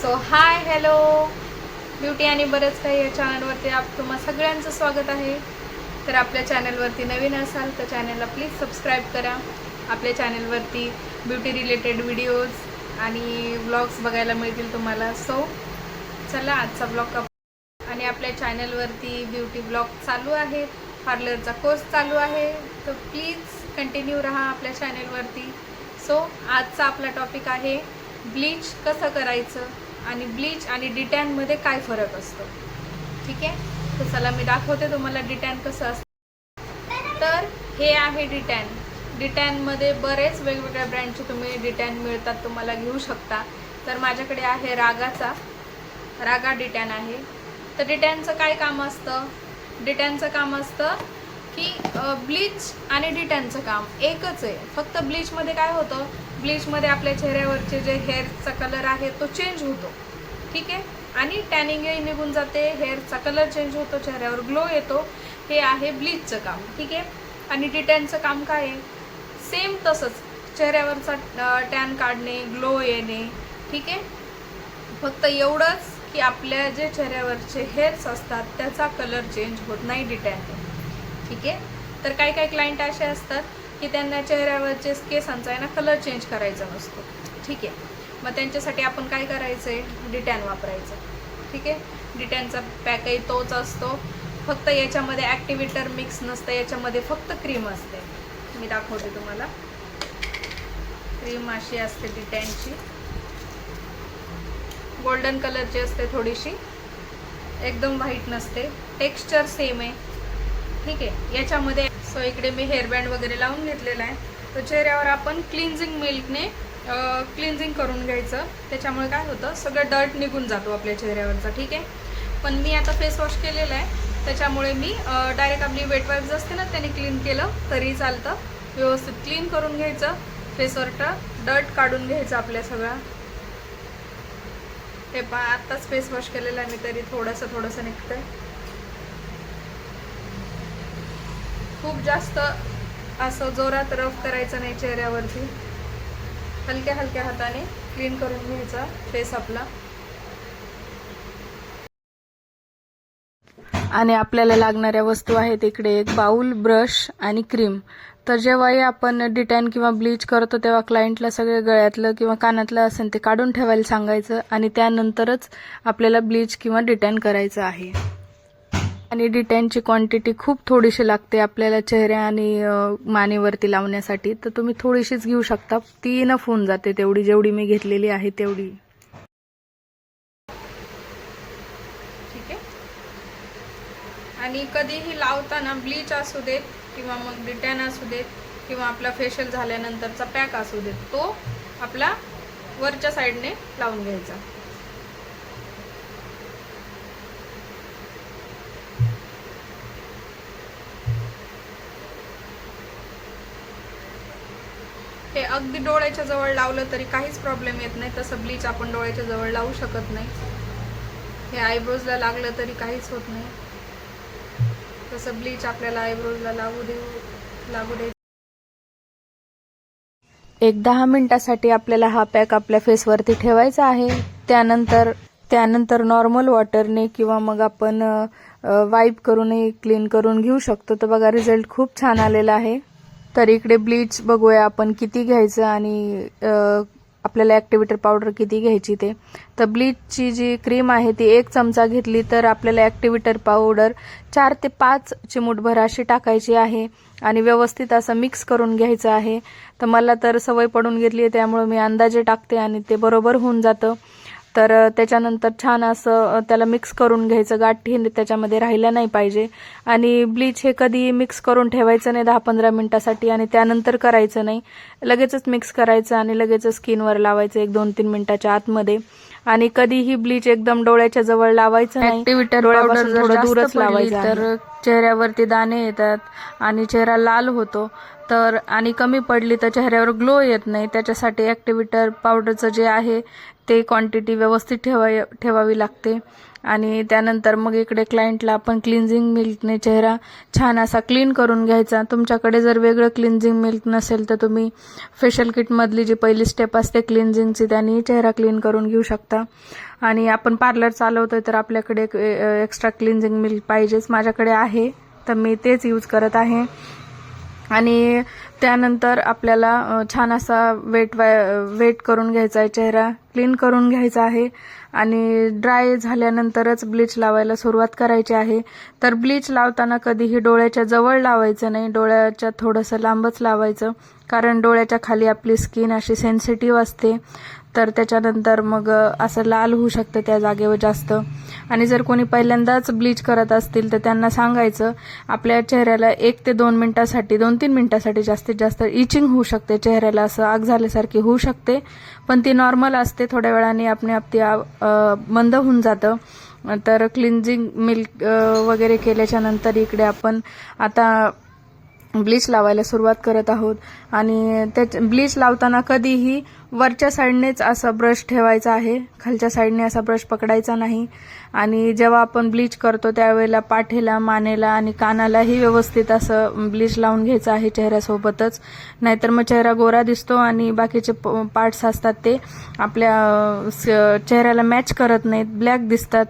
So hi hello beauty आणि बरंच काही या चॅनलवरती आप तुम्हा सगळ्यांचं स्वागत आहे. तर आपल्या चॅनलवरती नवीन असाल तर चॅनलला प्लीज सबस्क्राईब करा. आपल्या चॅनलवरती ब्युटी रिलेटेड व्हिडिओज आणि व्लॉग्स बघायला मिळतील तुम्हाला. सो चला आजचा ब्लॉग आणि आपल्या चॅनलवरती ब्युटी ब्लॉग चालू आहे. पार्लरचा कोर्स चालू आहे. तर प्लीज कंटिन्यू राहा आपल्या चॅनलवरती सो आजचा आपला टॉपिक आहे ब्लीच कसं करायचं? आणि ब्लीच आणि डिटॅनमध्ये काय फरक असतो? ठीक आहे? तर चला मी दाखवते तुम्हाला डिटॅन कसं असतं. तर हे आहे डिटॅन. डिटॅनमध्ये बरेच वेगवेगळ्या ब्रँडचे तुम्ही डिटॅन मिळतात तुम्हाला घेऊ शकता. तर माझ्याकडे आहे रागाचा. रागा डिटॅन आहे. तर डिटॅनचं काय काम असतं? डिटॅनचं काम असतं की ब्लीच आणि डिटॅनचं काम एकच आहे. फक्त ब्लीचमध्ये काय होतं? ब्लीचमध्ये आपल्या चेहऱ्यावरचे जे हेअरचा कलर आहे तो चेंज होतो. ठीक आहे? आणि टॅनिंगही निघून जाते हेअरचा कलर चेंज होतो चेहऱ्यावर ग्लो येतो. हे आहे ब्लीचचं काम. ठीक आहे? आणि डिटॅनचं काम काय आहे? सेम तसंच चेहऱ्यावरचा टॅन काढणे ग्लो येणे. ठीक आहे? फक्त एवढंच की आपल्या जे चेहऱ्यावरचे हेअर्स असतात त्याचा कलर चेंज होत नाही डिटॅन ठीक आहे? तर काही काही क्लायंट असे असतात की त्यांना चेहऱ्यावरचे केसांचा आहे ना कलर चेंज करायचा नसतो. ठीक आहे? मग त्यांच्यासाठी आपण काय करायचं आहे डिटॅन वापरायचं. ठीक आहे? डिटॅनचा पॅकही तोच असतो. फक्त याच्यामध्ये ॲक्टिव्हेटर मिक्स नसतं याच्यामध्ये फक्त क्रीम असते. मी दाखवते तुम्हाला. क्रीम अशी असते डिटॅनची गोल्डन कलरची असते थोडीशी एकदम व्हाईट नसते. टेक्स्चर सेम आहे. ठीक आहे. याच्यामध्ये सो इकडे मी हेअरबँड वगैरे लावून घेतलेला आहे. तर चेहऱ्यावर आपण क्लिन्झिंग मिल्कने क्लिन्झिंग करून घ्यायचं. त्याच्यामुळे काय होतं सगळं डर्ट निघून जातो आपल्या चेहऱ्यावरचा ठीक आहे? पण मी आता फेस वॉश केलेला आहे. त्याच्यामुळे मी डायरेक्ट आपली वेट वाईप्स असते ना त्याने क्लीन केलं तरी चालतं. व्यवस्थित क्लीन करून घ्यायचं. फेसवर डर्ट काढून घ्यायचं आपल्या सगळा. हे पा आत्ताच फेस वॉश केलेला आहे मी तरी थोडंसं थोडंसं निघतंय. खूप जास्त असं जोरात रफ करायचं नाही चेहऱ्यावरती. हलक्या हलक्या हाताने क्लीन करून घ्यायचा फेस आपला. आणि आपल्याला लागणाऱ्या वस्तू आहेत इकडे एक बाऊल ब्रश आणि क्रीम. तर जेव्हाही आपण डिटॅन किंवा ब्लीच करतो तेव्हा क्लायंटला सगळे गळ्यातलं किंवा कानातलं असेल ते काढून ठेवायला सांगायचं आणि त्यानंतरच आपल्याला ब्लीच किंवा डिटॅन करायचं आहे. आणि डिटॅनची क्वांटिटी खूप थोडीशी लागते आपल्याला चेहऱ्या आणि मानेवरती लावण्यासाठी. तर तुम्ही थोडीशीच घेऊ शकता. ती न फोन जाते तेवढी. जेवढी मी घेतलेली आहे तेवढी. ठीक आहे. आणि कधीही लावताना ब्लीच असू देत किंवा मग डिटॅन असू देत किंवा आपला फेशियल झाल्यानंतरचा पॅक असू देत तो आपला वरच्या साईडने लावून घ्यायचा. हे अगदी डोळ्याच्या जवळ लावलं तरी काहीच प्रॉब्लेम येत नाही. तसं ब्लीच आपण डोळ्याच्या जवळ लावू शकत नाही. हे आयब्रोजला लागलं तरी काहीच होत नाही. तसं ब्लीच आपल्याला आयब्रोजला लागू देऊ लागू दे. एक दहा मिनिटासाठी आपल्याला हा पॅक आपल्या फेसवरती ठेवायचा आहे. त्यानंतर त्यानंतर नॉर्मल वॉटरने किंवा मग आपण वाईप करूनही क्लीन करून घेऊ शकतो. तर बघा रिझल्ट खूप छान आलेला आहे. तर इकडे ब्लीच बघूया आपण किती घ्यायचं आणि आपल्याला ॲक्टिवेटर पावडर किती घ्यायची ते. तर ब्लीचची जी क्रीम आहे ती एक चमचा घेतली तर आपल्याला ॲक्टिवेटर पावडर चार ते पाच चिमूटभर अशी टाकायची आहे आणि व्यवस्थित असं मिक्स करून घ्यायचं आहे. तर मला तर सवय पडून घेतली आहे त्यामुळे मी अंदाजे टाकते आणि ते बरोबर होऊन जातं. तर त्याच्यानंतर छान असं त्याला मिक्स करून घ्यायचं. गाठी त्याच्यामध्ये राहिल्या नाही पाहिजे. आणि ब्लीच हे कधी मिक्स करून ठेवायचं नाही दहा पंधरा मिनिटासाठी आणि त्यानंतर करायचं नाही. लगेचच मिक्स करायचं आणि लगेचच स्किनवर लावायचं एक दोन तीन मिनिटाच्या आतमध्ये. आणि कधीही ब्लीच एकदम डोळ्याच्या जवळ लावायचं नाही. डोळ्यापासून थोडं दूरच लावायचं तर तर चेहऱ्यावरती दाणे येतात आणि चेहरा लाल होतो. तर आणि कमी पडली तर चेहऱ्यावर ग्लो येत नाही. त्याच्यासाठी ॲक्टिव्हेटर पावडरचं जे आहे ते क्वांटिटी व्यवस्थित ठेवाय ठेवावी लागते. आणि त्यानंतर मग इकडे क्लायंटला आपण क्लिन्झिंग मिल्कने चेहरा छान असा क्लीन करून घ्यायचा. तुमच्याकडे जर वेगळं क्लिन्झिंग मिल्क नसेल तर तुम्ही फेशियल किटमधली जी पहिली स्टेप असते क्लिन्झिंगची त्यांनी चेहरा क्लीन करून घेऊ शकता. आणि आपण पार्लर चालवतोय तर आपल्याकडे एक एक्स्ट्रा क्लिन्झिंग मिल्क पाहिजेच. माझ्याकडे आहे तर मी तेच यूज करत आहे. आणि त्यानंतर आपल्याला छान असा वेट वाय वेट करून घ्यायचा आहे चेहरा क्लीन करून घ्यायचा आहे आणि ड्राय झाल्यानंतरच ब्लीच लावायला सुरुवात करायची आहे. तर ब्लीच लावताना कधीही डोळ्याच्या जवळ लावायचं नाही डोळ्याच्या थोडंसं लांबच लावायचं. कारण डोळ्याच्या खाली आपली स्किन अशी सेन्सिटिव्ह असते. तर त्याच्यानंतर मग असं लाल होऊ शकतं त्या जागेवर जास्त. आणि जर कोणी पहिल्यांदाच ब्लीच करत असतील तर त्यांना सांगायचं आपल्या चेहऱ्याला एक ते दोन मिनिटासाठी दोन तीन मिनिटासाठी जास्तीत जास्त इचिंग होऊ शकते. चेहऱ्याला असं आग झाल्यासारखी होऊ शकते. पण ती नॉर्मल असते. थोड्या वेळाने आपणे आप ती बंद होऊन जातं. तर क्लिन्झिंग मिल्क वगैरे केल्याच्यानंतर इकडे आपण आता ब्लीच लावायला सुरुवात करत आहोत. आणि त्या ब्लीच लावताना कधीही वरच्या साईडनेच असा ब्रश ठेवायचा आहे. खालच्या साईडने असा ब्रश पकडायचा नाही. आणि जेव्हा आपण ब्लीच करतो त्यावेळेला पाठीला मानेला आणि कानालाही व्यवस्थित असं ब्लीच लावून घ्यायचं आहे चेहऱ्यासोबतच. नाहीतर मग चेहरा गोरा दिसतो आणि बाकीचे पार्ट्स असतात ते आपल्या स- चेहऱ्याला मॅच करत नाहीत. ब्लॅक दिसतात.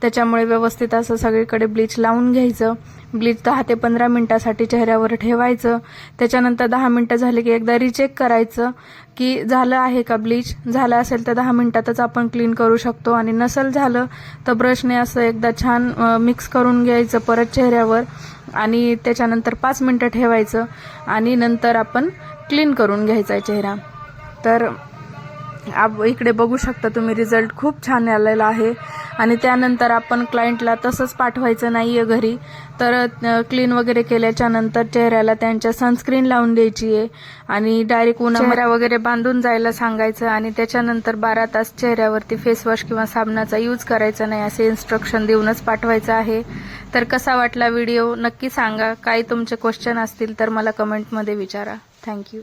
त्याच्यामुळे व्यवस्थित असं सगळीकडे ब्लीच लावून घ्यायचं. ब्लीच दहा ते पंधरा मिनिटासाठी चेहऱ्यावर ठेवायचं. त्याच्यानंतर दहा मिनिटं झाले की एकदा रिचेक करायचं की झालं आहे का ब्लीच झालं असेल तर दहा मिनिटातच आपण क्लीन करू शकतो. आणि नसेल झालं तर ब्रशने असं एकदा छान मिक्स करून घ्यायचं परत चेहऱ्यावर. आणि त्याच्यानंतर पाच मिनटं ठेवायचं. आणि नंतर आपण क्लीन करून घ्यायचा आहे चेहरा. तर आप इकडे बघू शकता तुम्ही रिझल्ट खूप छान आलेला आहे. आणि त्यानंतर आपण क्लायंटला तसंच पाठवायचं नाही आहे घरी. तर क्लीन वगैरे केल्याच्यानंतर चेहऱ्याला त्यांच्या सनस्क्रीन लावून द्यायची आहे आणि डायरेक्ट उन्हाळा वगैरे बांधून जायला सांगायचं आणि त्याच्यानंतर बारा तास चेहऱ्यावरती फेसवॉश किंवा साबणाचा यूज करायचा नाही असे इन्स्ट्रक्शन देऊनच पाठवायचं आहे. तर कसा वाटला व्हिडिओ नक्की सांगा. काही तुमचे क्वेश्चन असतील तर मला कमेंटमध्ये विचारा. थँक्यू